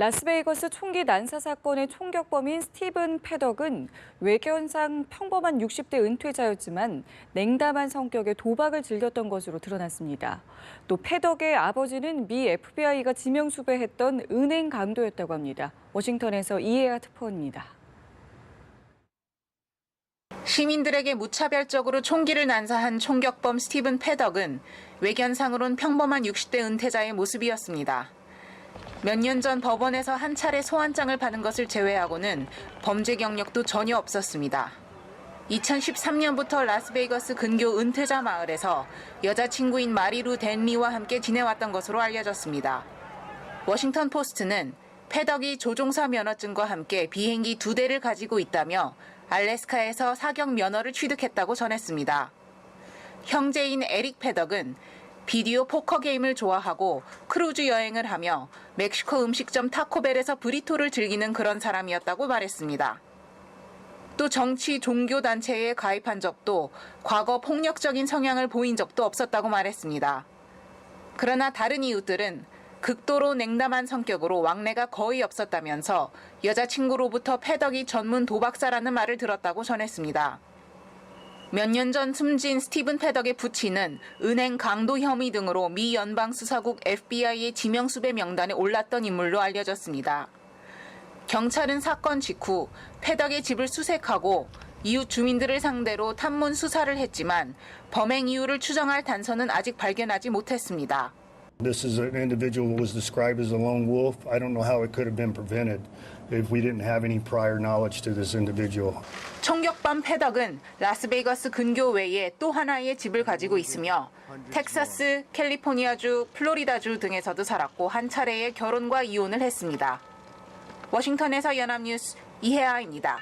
라스베이거스 총기 난사 사건의 총격범인 스티븐 패덕은 외견상 평범한 60대 은퇴자였지만 냉담한 성격의 도박을 즐겼던 것으로 드러났습니다. 또 패덕의 아버지는 미 FBI가 지명 수배했던 은행 강도였다고 합니다. 워싱턴에서 이해아 특파원입니다. 시민들에게 무차별적으로 총기를 난사한 총격범 스티븐 패덕은 외견상으론 평범한 60대 은퇴자의 모습이었습니다. 몇 년 전 법원에서 한 차례 소환장을 받은 것을 제외하고는 범죄 경력도 전혀 없었습니다. 2013년부터 라스베이거스 근교 은퇴자 마을에서 여자친구인 마리루 댄리와 함께 지내왔던 것으로 알려졌습니다. 워싱턴 포스트는 패덕이 조종사 면허증과 함께 비행기 두 대를 가지고 있다며 알래스카에서 사격 면허를 취득했다고 전했습니다. 형제인 에릭 패덕은 비디오 포커 게임을 좋아하고 크루즈 여행을 하며 멕시코 음식점 타코벨에서 브리토를 즐기는 그런 사람이었다고 말했습니다. 또 정치, 종교 단체에 가입한 적도 과거 폭력적인 성향을 보인 적도 없었다고 말했습니다. 그러나 다른 이웃들은 극도로 냉담한 성격으로 왕래가 거의 없었다면서 여자친구로부터 패덕이 전문 도박사라는 말을 들었다고 전했습니다. 몇 년 전 숨진 스티븐 패덕의 부친은 은행 강도 혐의 등으로 미 연방수사국 FBI의 지명수배 명단에 올랐던 인물로 알려졌습니다. 경찰은 사건 직후 패덕의 집을 수색하고 이웃 주민들을 상대로 탐문 수사를 했지만 범행 이유를 추정할 단서는 아직 발견하지 못했습니다. This is an individual who was described as a lone wolf. I don't know how it could have been prevented if we didn't have any prior knowledge to this individual. 총격범 패덕은 라스베이거스 근교 외에 또 하나의 집을 가지고 있으며 텍사스, 캘리포니아주, 플로리다주 등에서도 살았고 한 차례의 결혼과 이혼을 했습니다. 워싱턴에서 연합뉴스 이혜아입니다.